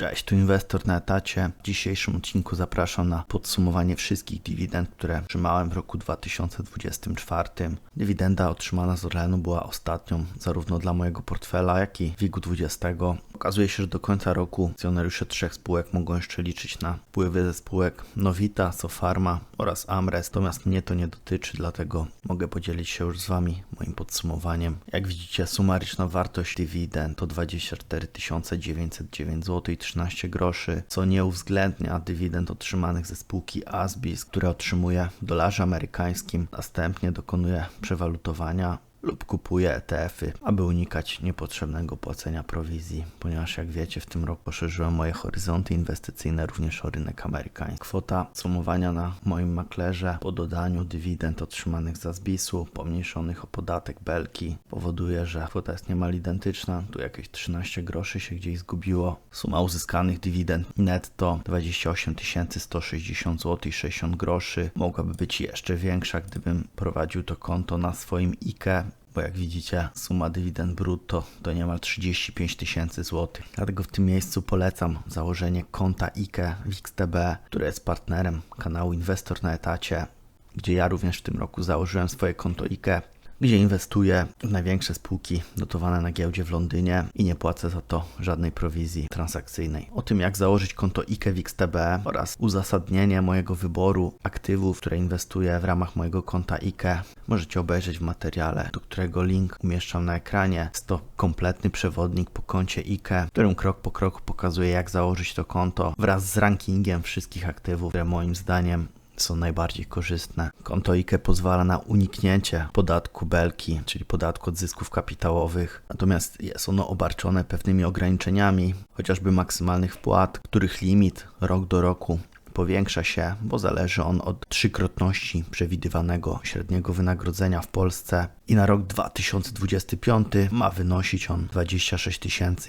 Cześć, tu inwestor na etacie. W dzisiejszym odcinku zapraszam na podsumowanie wszystkich dywidend, które otrzymałem w roku 2024. Dywidenda otrzymana z Orlenu była ostatnią zarówno dla mojego portfela, jak i WIG-u 20. Okazuje się, że do końca roku akcjonariusze trzech spółek mogą jeszcze liczyć na wpływy ze spółek Novita, Sofarma oraz Amres, natomiast mnie to nie dotyczy, dlatego mogę podzielić się już z Wami moim podsumowaniem. Jak widzicie, sumaryczna wartość dywidend to 24 909 zł 13 groszy, co nie uwzględnia dywidend otrzymanych ze spółki Asbis, które otrzymuje w dolarze amerykańskim, następnie dokonuje przewalutowania lub kupuje ETF-y, aby unikać niepotrzebnego płacenia prowizji, ponieważ jak wiecie w tym roku poszerzyłem moje horyzonty inwestycyjne również o rynek amerykański. Kwota sumowania na moim maklerze po dodaniu dywidend otrzymanych z Asbisu, pomniejszonych o podatek Belki powoduje, że kwota jest niemal identyczna, tu jakieś 13 groszy się gdzieś zgubiło. Suma uzyskanych dywidend netto 28 160 zł i 60 groszy. Mogłaby być jeszcze większa, gdybym prowadził to konto na swoim IKE bo jak widzicie suma dywidend brutto to niemal 35 tysięcy złotych. Dlatego w tym miejscu polecam założenie konta IKE w XTB, które jest partnerem kanału Inwestor na etacie, gdzie ja również w tym roku założyłem swoje konto IKE gdzie inwestuję w największe spółki notowane na giełdzie w Londynie i nie płacę za to żadnej prowizji transakcyjnej. O tym, jak założyć konto IKE w XTB oraz uzasadnienie mojego wyboru aktywów, które inwestuję w ramach mojego konta IKE, możecie obejrzeć w materiale, do którego link umieszczam na ekranie. Jest to kompletny przewodnik po koncie IKE, w którym krok po kroku pokazuję, jak założyć to konto wraz z rankingiem wszystkich aktywów, które moim zdaniem są najbardziej korzystne. Konto IKE pozwala na uniknięcie podatku belki, czyli podatku od zysków kapitałowych, natomiast jest ono obarczone pewnymi ograniczeniami, chociażby maksymalnych wpłat, których limit rok do roku powiększa się, bo zależy on od trzykrotności przewidywanego średniego wynagrodzenia w Polsce i na rok 2025 ma wynosić on 26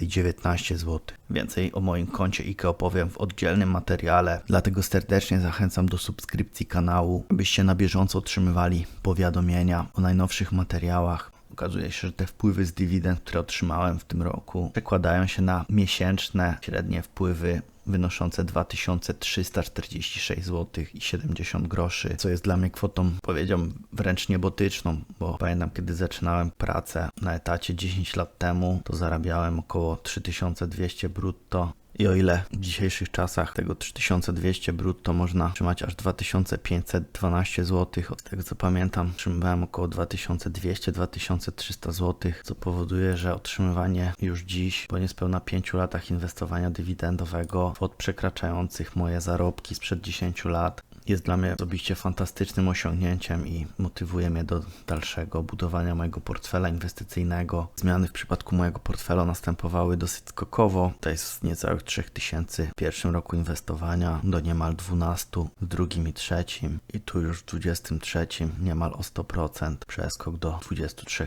019 zł. Więcej o moim koncie IKE opowiem w oddzielnym materiale, dlatego serdecznie zachęcam do subskrypcji kanału, abyście na bieżąco otrzymywali powiadomienia o najnowszych materiałach. Okazuje się, że te wpływy z dywidend, które otrzymałem w tym roku, przekładają się na miesięczne średnie wpływy wynoszące 2346 zł i 70 groszy, co jest dla mnie kwotą, powiedziałbym, wręcz niebotyczną, bo pamiętam, kiedy zaczynałem pracę na etacie 10 lat temu, to zarabiałem około 3200 brutto i o ile w dzisiejszych czasach tego 3200 brutto można trzymać aż 2512 zł, od tego co pamiętam, trzymałem około 2200-2300 zł, co powoduje, że otrzymywanie już dziś, po niespełna 5 latach inwestowania dywidendowego, kwot przekraczających moje zarobki sprzed 10 lat, jest dla mnie osobiście fantastycznym osiągnięciem i motywuje mnie do dalszego budowania mojego portfela inwestycyjnego. Zmiany w przypadku mojego portfela następowały dosyć skokowo. To jest z niecałych 3000 w pierwszym roku inwestowania do niemal 12 w drugim i trzecim i tu już w 23 niemal o 100% przeskok do 23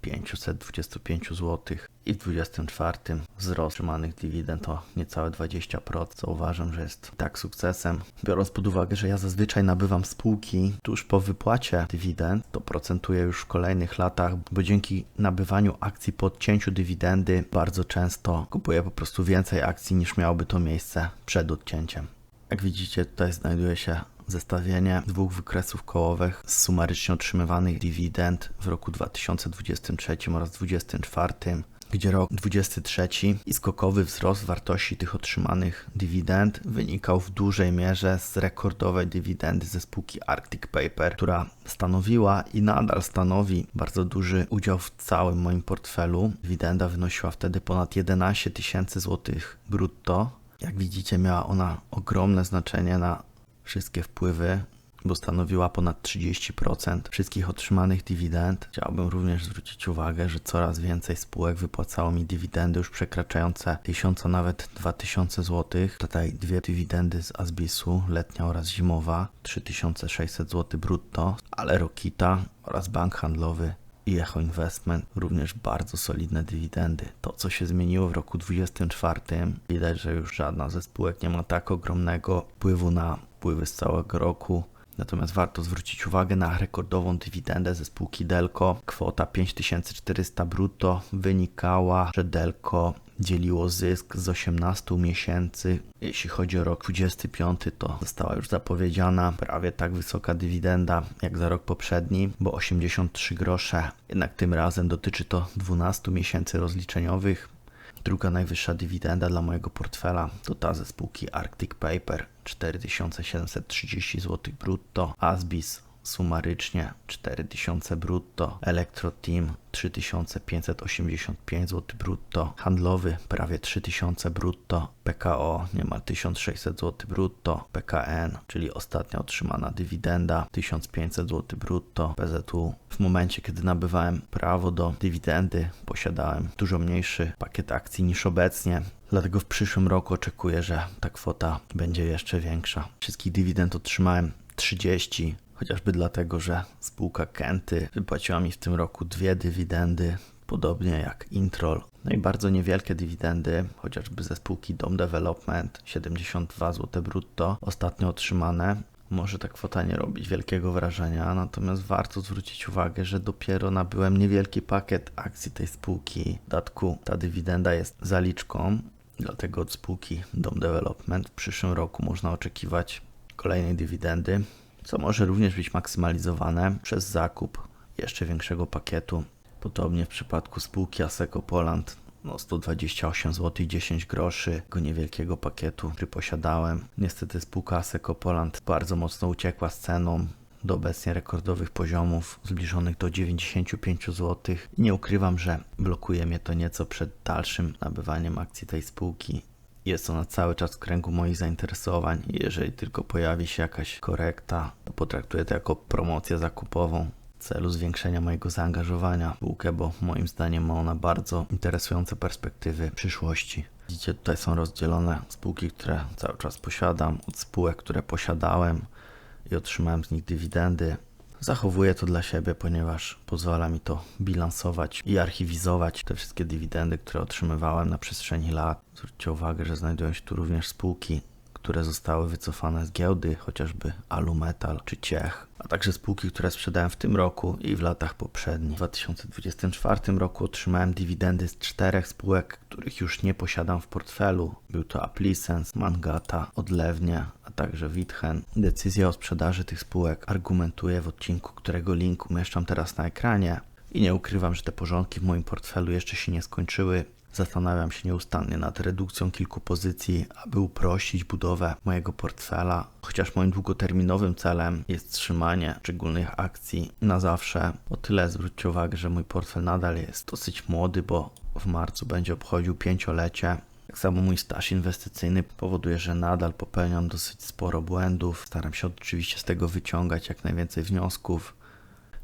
525 zł i w 24 wzrost trzymanych dywidend o niecałe 20%, co uważam, że jest tak sukcesem. Biorąc pod uwagę, że ja zazwyczaj nabywam spółki tuż po wypłacie dywidend, to procentuję już w kolejnych latach, bo dzięki nabywaniu akcji po odcięciu dywidendy bardzo często kupuję po prostu więcej akcji niż miałoby to miejsce przed odcięciem. Jak widzicie, tutaj znajduje się zestawienie dwóch wykresów kołowych z sumarycznie otrzymywanych dywidend w roku 2023 oraz 2024 gdzie rok 23 i skokowy wzrost wartości tych otrzymanych dywidend wynikał w dużej mierze z rekordowej dywidendy ze spółki Arctic Paper, która stanowiła i nadal stanowi bardzo duży udział w całym moim portfelu. Dywidenda wynosiła wtedy ponad 11 tysięcy złotych brutto. Jak widzicie, miała ona ogromne znaczenie na wszystkie wpływy bo stanowiła ponad 30% wszystkich otrzymanych dywidend. Chciałbym również zwrócić uwagę, że coraz więcej spółek wypłacało mi dywidendy już przekraczające 1000, a nawet 2000 zł. Tutaj dwie dywidendy z Asbisu, letnia oraz zimowa, 3600 zł brutto, ale Rokita oraz bank handlowy i Echo Investment również bardzo solidne dywidendy. To, co się zmieniło w roku 2024, widać, że już żadna ze spółek nie ma tak ogromnego wpływu na wpływy z całego roku. Natomiast warto zwrócić uwagę na rekordową dywidendę ze spółki Delco. Kwota 5400 brutto wynikała, że Delco dzieliło zysk z 18 miesięcy. Jeśli chodzi o rok 25, to została już zapowiedziana prawie tak wysoka dywidenda jak za rok poprzedni, bo 83 grosze. Jednak tym razem dotyczy to 12 miesięcy rozliczeniowych. Druga najwyższa dywidenda dla mojego portfela to ta ze spółki Arctic Paper 4730 zł brutto, Asbis sumarycznie 4000 brutto, Electro Team 3585 zł brutto, handlowy prawie 3000 brutto, PKO niemal 1600 zł brutto, PKN, czyli ostatnia otrzymana dywidenda 1500 zł brutto, PZU. W momencie, kiedy nabywałem prawo do dywidendy, posiadałem dużo mniejszy pakiet akcji niż obecnie. Dlatego w przyszłym roku oczekuję, że ta kwota będzie jeszcze większa. Wszystkich dywidend otrzymałem 30, chociażby dlatego, że spółka Kenty wypłaciła mi w tym roku dwie dywidendy, podobnie jak Introl. No i bardzo niewielkie dywidendy, chociażby ze spółki Dom Development, 72 zł brutto, ostatnio otrzymane. Może ta kwota nie robić wielkiego wrażenia, natomiast warto zwrócić uwagę, że dopiero nabyłem niewielki pakiet akcji tej spółki. W dodatku ta dywidenda jest zaliczką, dlatego od spółki Dom Development w przyszłym roku można oczekiwać kolejnej dywidendy co może również być maksymalizowane przez zakup jeszcze większego pakietu. Podobnie w przypadku spółki Aseco Poland no 128 zł 10 groszy tego niewielkiego pakietu, który posiadałem. Niestety spółka Aseco Poland bardzo mocno uciekła z ceną do obecnie rekordowych poziomów zbliżonych do 95 zł. Nie ukrywam, że blokuje mnie to nieco przed dalszym nabywaniem akcji tej spółki. Jest ona cały czas w kręgu moich zainteresowań. Jeżeli tylko pojawi się jakaś korekta, to potraktuję to jako promocję zakupową w celu zwiększenia mojego zaangażowania w spółkę, bo moim zdaniem ma ona bardzo interesujące perspektywy przyszłości. Widzicie, tutaj są rozdzielone spółki, które cały czas posiadam, od spółek, które posiadałem i otrzymałem z nich dywidendy. Zachowuję to dla siebie, ponieważ pozwala mi to bilansować i archiwizować te wszystkie dywidendy, które otrzymywałem na przestrzeni lat. Zwróćcie uwagę, że znajdują się tu również spółki, które zostały wycofane z giełdy, chociażby Alumetal czy Ciech, a także spółki, które sprzedałem w tym roku i w latach poprzednich. W 2024 roku otrzymałem dywidendy z czterech spółek, których już nie posiadam w portfelu. Był to Applicens, Mangata, Odlewnie, a także Witchen. Decyzja o sprzedaży tych spółek argumentuję w odcinku, którego link umieszczam teraz na ekranie. I nie ukrywam, że te porządki w moim portfelu jeszcze się nie skończyły Zastanawiam się nieustannie nad redukcją kilku pozycji, aby uprościć budowę mojego portfela, chociaż moim długoterminowym celem jest trzymanie szczególnych akcji na zawsze. O tyle zwróćcie uwagę, że mój portfel nadal jest dosyć młody, bo w marcu będzie obchodził pięciolecie. Tak samo mój staż inwestycyjny powoduje, że nadal popełniam dosyć sporo błędów. Staram się oczywiście z tego wyciągać jak najwięcej wniosków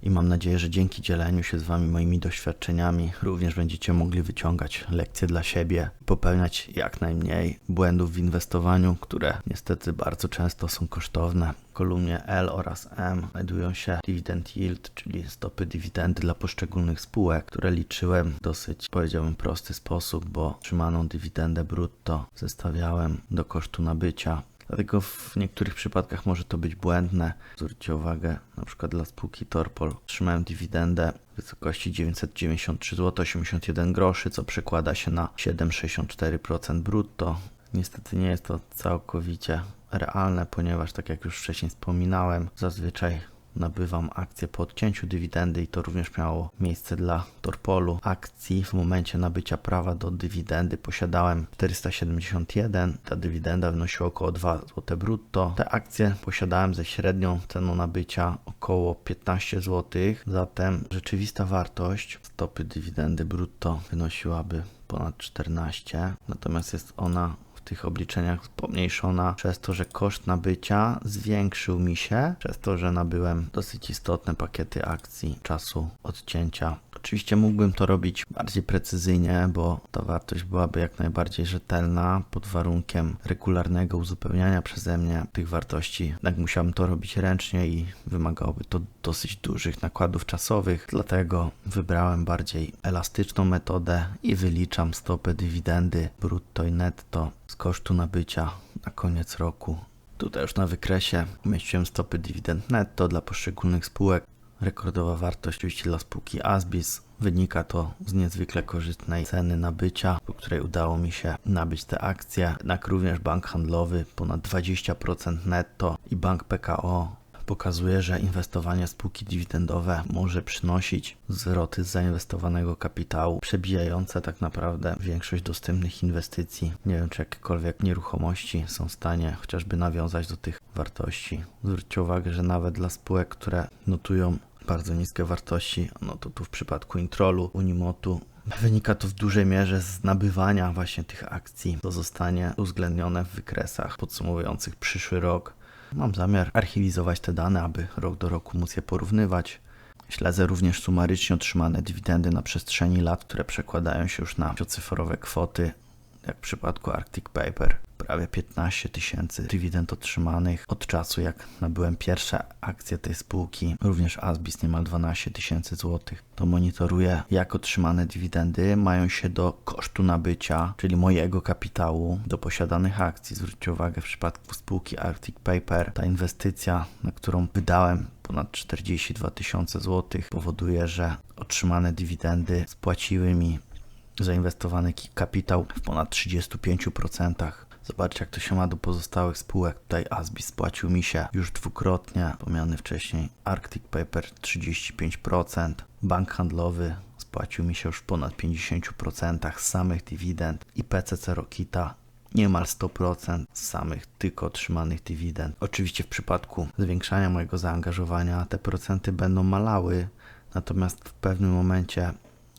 i mam nadzieję, że dzięki dzieleniu się z Wami moimi doświadczeniami również będziecie mogli wyciągać lekcje dla siebie, popełniać jak najmniej błędów w inwestowaniu, które niestety bardzo często są kosztowne. W kolumnie L oraz M znajdują się dividend yield, czyli stopy dywidendy dla poszczególnych spółek, które liczyłem w dosyć, powiedziałbym, prosty sposób, bo trzymaną dywidendę brutto zestawiałem do kosztu nabycia Dlatego w niektórych przypadkach może to być błędne. Zwróćcie uwagę, na przykład dla spółki Torpol otrzymałem dywidendę w wysokości 993 zł 81 groszy, co przekłada się na 7,64% brutto. Niestety nie jest to całkowicie realne, ponieważ tak jak już wcześniej wspominałem, zazwyczaj nabywam akcje po odcięciu dywidendy i to również miało miejsce dla Torpolu. Akcji w momencie nabycia prawa do dywidendy posiadałem 471, ta dywidenda wynosiła około 2 zł brutto. Te akcje posiadałem ze średnią ceną nabycia około 15 zł, zatem rzeczywista wartość stopy dywidendy brutto wynosiłaby ponad 14, natomiast jest ona tych obliczeniach pomniejszona przez to, że koszt nabycia zwiększył mi się, przez to, że nabyłem dosyć istotne pakiety akcji czasu odcięcia Oczywiście mógłbym to robić bardziej precyzyjnie, bo ta wartość byłaby jak najbardziej rzetelna pod warunkiem regularnego uzupełniania przeze mnie tych wartości. Jednak musiałbym to robić ręcznie i wymagałoby to dosyć dużych nakładów czasowych, dlatego wybrałem bardziej elastyczną metodę i wyliczam stopę dywidendy brutto i netto z kosztu nabycia na koniec roku. Tutaj już na wykresie umieściłem stopy dywidend netto dla poszczególnych spółek rekordowa wartość oczywiście dla spółki Asbis. Wynika to z niezwykle korzystnej ceny nabycia, po której udało mi się nabyć te akcje. Jednak również bank handlowy ponad 20% netto i bank PKO pokazuje, że inwestowanie w spółki dywidendowe może przynosić zwroty z zainwestowanego kapitału, przebijające tak naprawdę większość dostępnych inwestycji. Nie wiem, czy jakiekolwiek nieruchomości są w stanie chociażby nawiązać do tych wartości. Zwróćcie uwagę, że nawet dla spółek, które notują bardzo niskie wartości, no to tu w przypadku Introlu, Unimotu Wynika to w dużej mierze z nabywania właśnie tych akcji. To zostanie uwzględnione w wykresach podsumowujących przyszły rok. Mam zamiar archiwizować te dane, aby rok do roku móc je porównywać. Śledzę również sumarycznie otrzymane dywidendy na przestrzeni lat, które przekładają się już na cyfrowe kwoty, jak w przypadku Arctic Paper. Prawie 15 tysięcy dywidend otrzymanych od czasu, jak nabyłem pierwsze akcje tej spółki. Również Asbis niemal 12 tysięcy złotych. To monitoruję, jak otrzymane dywidendy mają się do kosztu nabycia, czyli mojego kapitału do posiadanych akcji. Zwróćcie uwagę, w przypadku spółki Arctic Paper ta inwestycja, na którą wydałem ponad 42 tysiące złotych, powoduje, że otrzymane dywidendy spłaciły mi zainwestowany kapitał w ponad 35%. Zobaczcie, jak to się ma do pozostałych spółek. Tutaj Asbis spłacił mi się już dwukrotnie, wspomniany wcześniej Arctic Paper 35%, bank handlowy spłacił mi się już w ponad 50% z samych dywidend i PCC Rokita niemal 100% z samych tylko otrzymanych dywidend. Oczywiście w przypadku zwiększania mojego zaangażowania te procenty będą malały, natomiast w pewnym momencie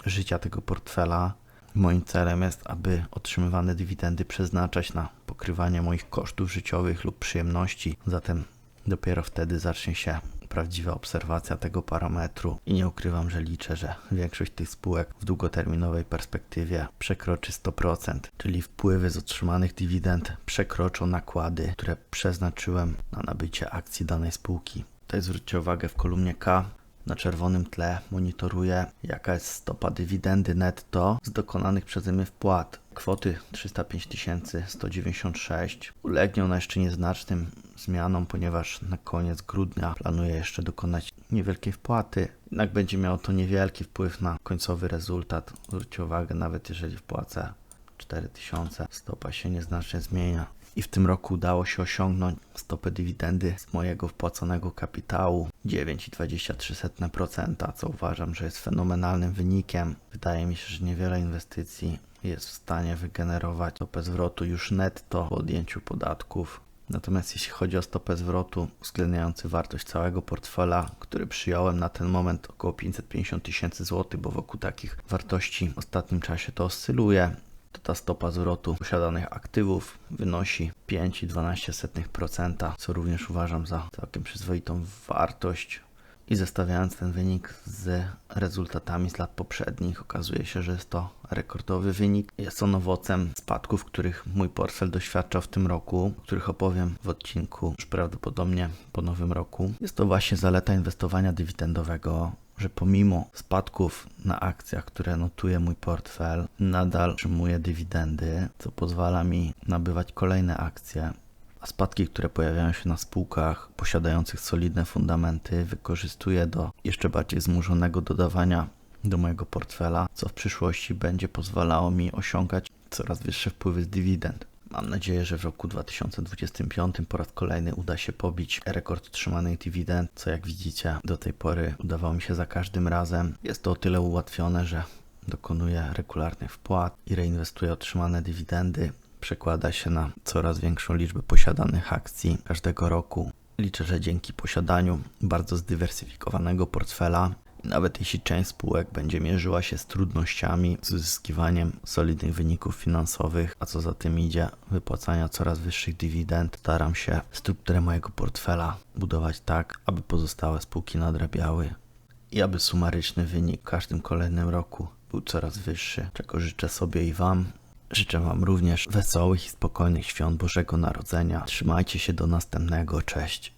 życia tego portfela Moim celem jest, aby otrzymywane dywidendy przeznaczać na pokrywanie moich kosztów życiowych lub przyjemności. Zatem dopiero wtedy zacznie się prawdziwa obserwacja tego parametru i nie ukrywam, że liczę, że większość tych spółek w długoterminowej perspektywie przekroczy 100%, czyli wpływy z otrzymanych dywidend przekroczą nakłady, które przeznaczyłem na nabycie akcji danej spółki. Tutaj zwróćcie uwagę w kolumnie K na czerwonym tle monitoruję, jaka jest stopa dywidendy netto z dokonanych przeze mnie wpłat. Kwoty 305 196 ulegnie ona jeszcze nieznacznym zmianom, ponieważ na koniec grudnia planuję jeszcze dokonać niewielkiej wpłaty. Jednak będzie miało to niewielki wpływ na końcowy rezultat. Zwróćcie uwagę, nawet jeżeli wpłacę 4000, stopa się nieznacznie zmienia i w tym roku udało się osiągnąć stopę dywidendy z mojego wpłaconego kapitału 9,23%, co uważam, że jest fenomenalnym wynikiem. Wydaje mi się, że niewiele inwestycji jest w stanie wygenerować stopę zwrotu już netto po odjęciu podatków. Natomiast jeśli chodzi o stopę zwrotu uwzględniający wartość całego portfela, który przyjąłem na ten moment około 550 tysięcy złotych, bo wokół takich wartości w ostatnim czasie to oscyluje, to ta stopa zwrotu posiadanych aktywów wynosi 5,12%, co również uważam za całkiem przyzwoitą wartość. I zestawiając ten wynik z rezultatami z lat poprzednich, okazuje się, że jest to rekordowy wynik. Jest on owocem spadków, których mój portfel doświadczał w tym roku, o których opowiem w odcinku już prawdopodobnie po nowym roku. Jest to właśnie zaleta inwestowania dywidendowego że pomimo spadków na akcjach, które notuje mój portfel, nadal otrzymuję dywidendy, co pozwala mi nabywać kolejne akcje. A spadki, które pojawiają się na spółkach posiadających solidne fundamenty, wykorzystuję do jeszcze bardziej zmużonego dodawania do mojego portfela, co w przyszłości będzie pozwalało mi osiągać coraz wyższe wpływy z dywidend. Mam nadzieję, że w roku 2025 po raz kolejny uda się pobić rekord otrzymanych dywidend, co jak widzicie do tej pory udawało mi się za każdym razem. Jest to o tyle ułatwione, że dokonuję regularnych wpłat i reinwestuję otrzymane dywidendy. Przekłada się na coraz większą liczbę posiadanych akcji każdego roku. Liczę, że dzięki posiadaniu bardzo zdywersyfikowanego portfela nawet jeśli część spółek będzie mierzyła się z trudnościami z uzyskiwaniem solidnych wyników finansowych, a co za tym idzie, wypłacania coraz wyższych dywidend, staram się strukturę mojego portfela budować tak, aby pozostałe spółki nadrabiały i aby sumaryczny wynik w każdym kolejnym roku był coraz wyższy, czego życzę sobie i Wam. Życzę Wam również wesołych i spokojnych świąt Bożego Narodzenia. Trzymajcie się do następnego. Cześć.